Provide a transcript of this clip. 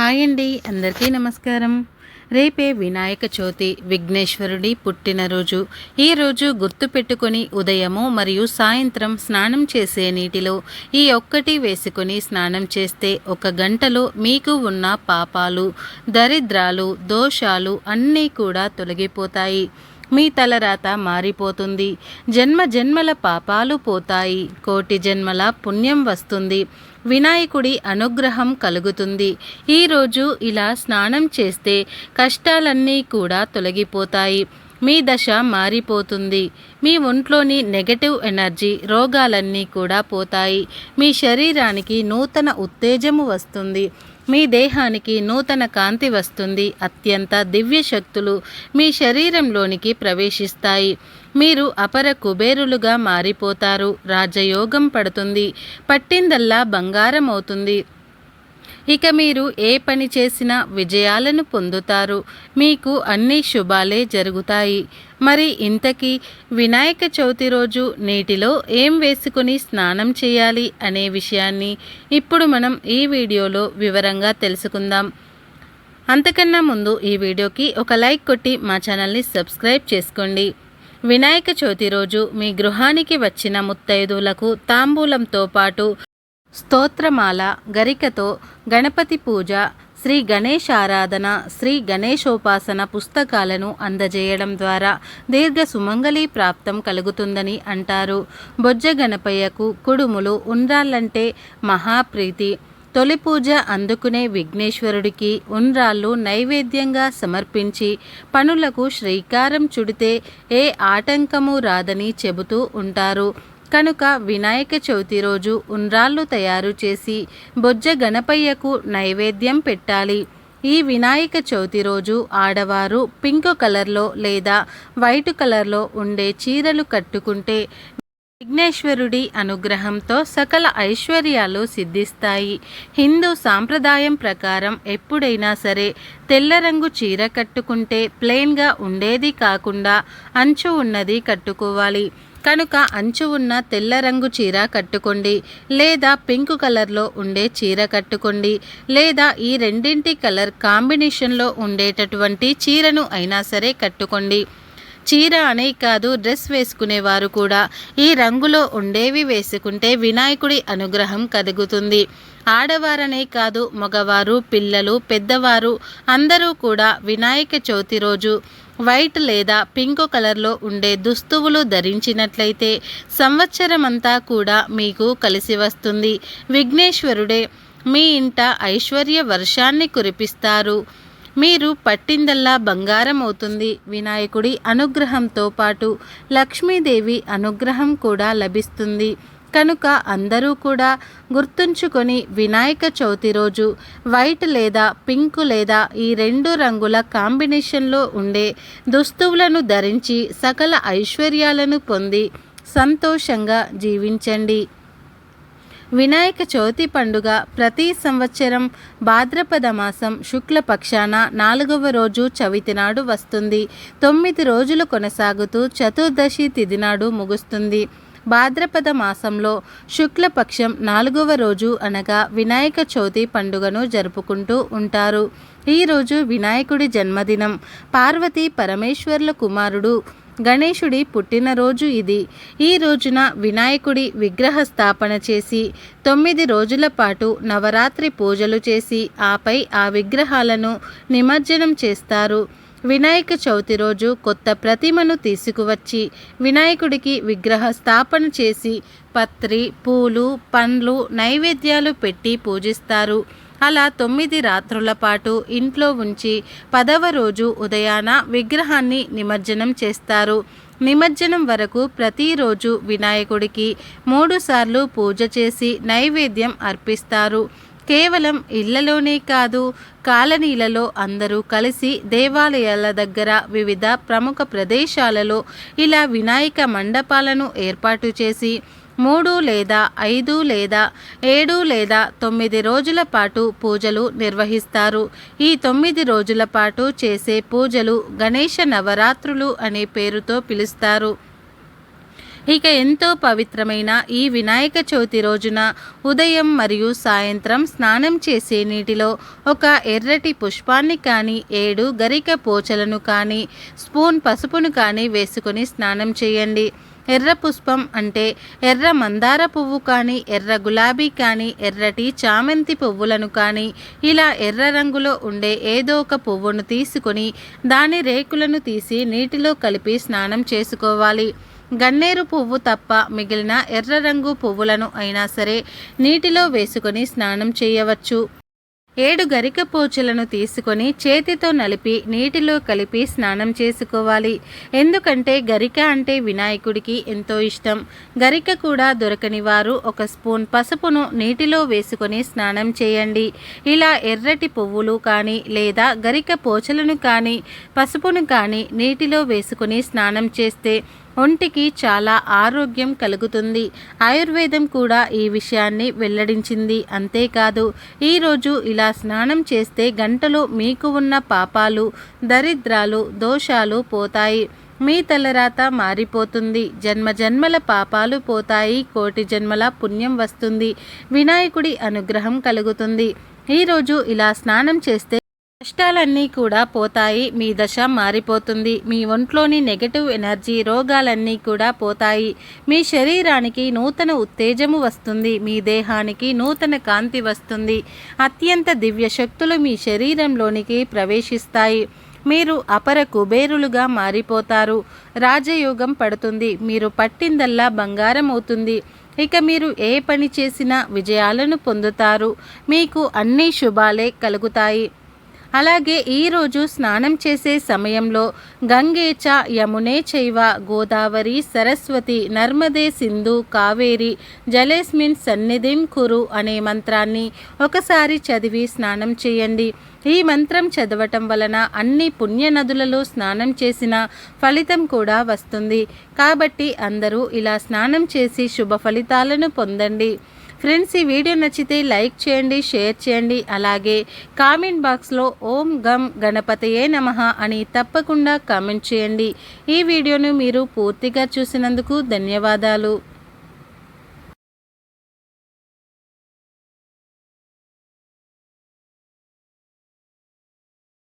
Hi అండి అందరికీ నమస్కారం. రేపే వినాయక చవితి విఘ్నేశ్వరుడి పుట్టినరోజు. ఈరోజు గుర్తుపెట్టుకొని ఉదయము మరియు సాయంత్రం స్నానం చేసే నీటిలో ఈ ఒక్కటి వేసుకొని స్నానం చేస్తే ఒక గంటలో మీకు ఉన్న పాపాలు దరిద్రాలు దోషాలు అన్నీ కూడా తొలగిపోతాయి. మీ తలరాత మారిపోతుంది. జన్మ జన్మల పాపాలు పోతాయి. కోటి జన్మల పుణ్యం వస్తుంది. వినాయకుడి అనుగ్రహం కలుగుతుంది. ఈరోజు ఇలా స్నానం చేస్తే కష్టాలన్నీ కూడా తొలగిపోతాయి. మీ దశ మారిపోతుంది. మీ ఒంట్లోని నెగటివ్ ఎనర్జీ రోగాలన్నీ కూడా పోతాయి. మీ శరీరానికి నూతన ఉత్తేజము వస్తుంది. మీ దేహానికి నూతన కాంతి వస్తుంది. అత్యంత దివ్య శక్తులు మీ శరీరంలోనికి ప్రవేశిస్తాయి. మీరు అపర కుబేరులుగా మారిపోతారు. రాజయోగం పడుతుంది. పట్టిందల్లా బంగారం అవుతుంది ఇక మీరు ఏ పని చేసినా విజయాలను పొందుతారు. మీకు అన్ని శుభాలే జరుగుతాయి. మరి ఇంతకీ వినాయక చవితి రోజు నీటిలో ఏం వేసుకుని స్నానం చేయాలి అనే విషయాన్ని ఇప్పుడు మనం ఈ వీడియోలో వివరంగా తెలుసుకుందాం. అంతకన్నా ముందు ఈ వీడియోకి ఒక లైక్ కొట్టి మా ఛానల్ని సబ్స్క్రైబ్ చేసుకోండి. వినాయక చవితి రోజు మీ గృహానికి వచ్చిన ముత్తైదువులకు తాంబూలంతో పాటు స్తోత్రమాల గరికతో గణపతి పూజ శ్రీ గణేష్ ఆరాధన శ్రీ గణేశోపాసన పుస్తకాలను అందజేయడం ద్వారా దీర్ఘ సుమంగళీ ప్రాప్తం కలుగుతుందని అంటారు. బొజ్జ గణపయ్యకు కుడుములు ఉండ్రాళ్ళంటే మహాప్రీతి తొలి పూజ అందుకునే విఘ్నేశ్వరుడికి ఉండ్రాళ్ళు నైవేద్యంగా సమర్పించి పనులకు శ్రీకారం చుడితే ఏ ఆటంకము రాదని చెబుతూ ఉంటారు. కనుక వినాయక చవితి రోజు ఉండ్రాళ్ళు తయారు చేసి బొజ్జ గణపయ్యకు నైవేద్యం పెట్టాలి. ఈ వినాయక చవితి రోజు ఆడవారు పింక్ కలర్లో లేదా వైట్ కలర్లో ఉండే చీరలు కట్టుకుంటే విఘ్నేశ్వరుడి అనుగ్రహంతో సకల ఐశ్వర్యాలు సిద్ధిస్తాయి. హిందూ సాంప్రదాయం ప్రకారం ఎప్పుడైనా సరే తెల్ల రంగు చీర కట్టుకుంటే ప్లెయిన్గా ఉండేది కాకుండా అంచు ఉన్నది కట్టుకోవాలి. కనుక అంచు ఉన్న తెల్ల రంగు చీర కట్టుకోండి. లేదా పింక్ కలర్లో ఉండే చీర కట్టుకోండి. లేదా ఈ రెండింటి కలర్ కాంబినేషన్లో ఉండేటటువంటి చీరను అయినా సరే కట్టుకోండి. చీర అనే కాదు డ్రెస్ వేసుకునేవారు కూడా. ఈ రంగులో ఉండేవి వేసుకుంటే వినాయకుడి అనుగ్రహం కలుగుతుంది. ఆడవారనే కాదు మగవారు పిల్లలు పెద్దవారు అందరూ కూడా వినాయక చవితి రోజు వైట్ లేదా పింక్ కలర్లో ఉండే దుస్తువులు ధరించినట్లయితే సంవత్సరమంతా కూడా మీకు కలిసి వస్తుంది. విఘ్నేశ్వరుడే మీ ఇంట ఐశ్వర్య వర్షాన్ని కురిపిస్తారు. మీరు పట్టిందల్లా బంగారం అవుతుంది. వినాయకుడి అనుగ్రహంతో పాటు లక్ష్మీదేవి అనుగ్రహం కూడా లభిస్తుంది. కనుక అందరూ కూడా గుర్తుంచుకొని వినాయక చవితి రోజు వైట్ లేదా పింక్ లేదా ఈ రెండు రంగుల కాంబినేషన్లో ఉండే దుస్తువులను ధరించి సకల ఐశ్వర్యాలను పొంది సంతోషంగా జీవించండి. వినాయక చవితి పండుగ ప్రతి సంవత్సరం భాద్రపద మాసం శుక్లపక్షాన నాలుగవ రోజు చవితి నాడు వస్తుంది. తొమ్మిది రోజులు కొనసాగుతూ చతుర్దశి తిథి నాడు ముగుస్తుంది. భాద్రపద మాసంలో శుక్లపక్షం నాలుగవ రోజు అనగా వినాయక చవితి పండుగను జరుపుకుంటూ ఉంటారు. ఈరోజు వినాయకుడి జన్మదినం. పార్వతీ పరమేశ్వర్ల కుమారుడు గణేశుడి పుట్టినరోజు ఇది. ఈ రోజున వినాయకుడి విగ్రహ స్థాపన చేసి తొమ్మిది రోజుల పాటు నవరాత్రి పూజలు చేసి ఆపై ఆ విగ్రహాలను నిమజ్జనం చేస్తారు. వినాయక చవితి రోజు కొత్త ప్రతిమను తీసుకువచ్చి వినాయకుడికి విగ్రహ స్థాపన చేసి పత్రి పూలు పండ్లు నైవేద్యాలు పెట్టి పూజిస్తారు. అలా తొమ్మిది రాత్రుల పాటు ఇంట్లో ఉంచి పదవ రోజు ఉదయాన విగ్రహాన్ని నిమజ్జనం చేస్తారు. నిమజ్జనం వరకు ప్రతిరోజు వినాయకుడికి మూడుసార్లు పూజ చేసి నైవేద్యం అర్పిస్తారు. కేవలం ఇళ్ళలోనే కాదు కాలనీలలో అందరూ కలిసి దేవాలయాల దగ్గర వివిధ ప్రముఖ ప్రదేశాలలో ఇలా వినాయక మండపాలను ఏర్పాటు చేసి మూడు లేదా ఐదు లేదా ఏడు లేదా తొమ్మిది రోజుల పాటు పూజలు నిర్వహిస్తారు. ఈ తొమ్మిది రోజుల పాటు చేసే పూజలు గణేష నవరాత్రులు అనే పేరుతో పిలుస్తారు. ఇక ఎంతో పవిత్రమైన ఈ వినాయక చవితి రోజున ఉదయం మరియు సాయంత్రం స్నానం చేసే నీటిలో ఒక ఎర్రటి పుష్పాన్ని కానీ ఏడు గరిక పోచలను కానీ స్పూన్ పసుపును కానీ వేసుకొని స్నానం చేయండి. ఎర్ర పుష్పం అంటే ఎర్ర మందార పువ్వు కానీ ఎర్ర గులాబీ కానీ ఎర్రటి చామంతి పువ్వులను కానీ ఇలా ఎర్ర రంగులో ఉండే ఏదో ఒక పువ్వును తీసుకొని దాని రేకులను తీసి నీటిలో కలిపి స్నానం చేసుకోవాలి. గన్నేరు పువ్వు తప్ప మిగిలిన ఎర్ర రంగు పువ్వులను అయినా సరే నీటిలో వేసుకొని స్నానం చేయవచ్చు. ఏడు గరిక పోచులను తీసుకొని చేతితో నలిపి నీటిలో కలిపి స్నానం చేసుకోవాలి. ఎందుకంటే గరిక అంటే వినాయకుడికి ఎంతో ఇష్టం. గరిక కూడా దొరకని వారు ఒక స్పూన్ పసుపును నీటిలో వేసుకొని స్నానం చేయండి. ఇలా ఎర్రటి పువ్వులు కానీ లేదా గరిక పోచలను కానీ పసుపును కానీ నీటిలో వేసుకొని స్నానం చేస్తే ఒంటికి చాలా ఆరోగ్యం కలుగుతుంది. ఆయుర్వేదం కూడా ఈ విషయాన్ని వెల్లడించింది. అంతేకాదు ఈరోజు ఇలా స్నానం చేస్తే గంటలో మీకు ఉన్న పాపాలు దరిద్రాలు దోషాలు పోతాయి. మీ తలరాత మారిపోతుంది. జన్మ జన్మల పాపాలు పోతాయి. కోటి జన్మల పుణ్యం వస్తుంది. వినాయకుడి అనుగ్రహం కలుగుతుంది. ఈరోజు ఇలా స్నానం చేస్తే కష్టాలన్నీ కూడా పోతాయి మీ దశ మారిపోతుంది. మీ ఒంట్లోని నెగటివ్ ఎనర్జీ రోగాలన్నీ కూడా పోతాయి. మీ శరీరానికి నూతన ఉత్తేజము వస్తుంది. మీ దేహానికి నూతన కాంతి వస్తుంది. అత్యంత దివ్య శక్తులు మీ శరీరంలోనికి ప్రవేశిస్తాయి. మీరు అపర కుబేరులుగా మారిపోతారు. రాజయోగం పడుతుంది. మీరు పట్టిందల్లా బంగారం అవుతుంది ఇక మీరు ఏ పని చేసినా విజయాలను పొందుతారు. మీకు అన్ని శుభాలే కలుగుతాయి. అలాగే ఈరోజు స్నానం చేసే సమయంలో గంగేచ యమునే చైవ గోదావరి సరస్వతి నర్మదే సింధు కావేరి జలేస్మిన్ సన్నిధిం కురు అనే మంత్రాన్ని ఒకసారి చదివి స్నానం చేయండి. ఈ మంత్రం చదవటం వలన అన్ని పుణ్య నదులలో స్నానం చేసిన ఫలితం కూడా వస్తుంది. కాబట్టి అందరూ ఇలా స్నానం చేసి శుభ ఫలితాలను పొందండి. ఫ్రెండ్స్ ఈ వీడియో నచ్చితే లైక్ చేయండి షేర్ చేయండి. అలాగే కామెంట్ బాక్స్లో ఓం గం గణపతయే నమ అని తప్పకుండా కామెంట్ చేయండి. ఈ వీడియోను మీరు పూర్తిగా చూసినందుకు ధన్యవాదాలు.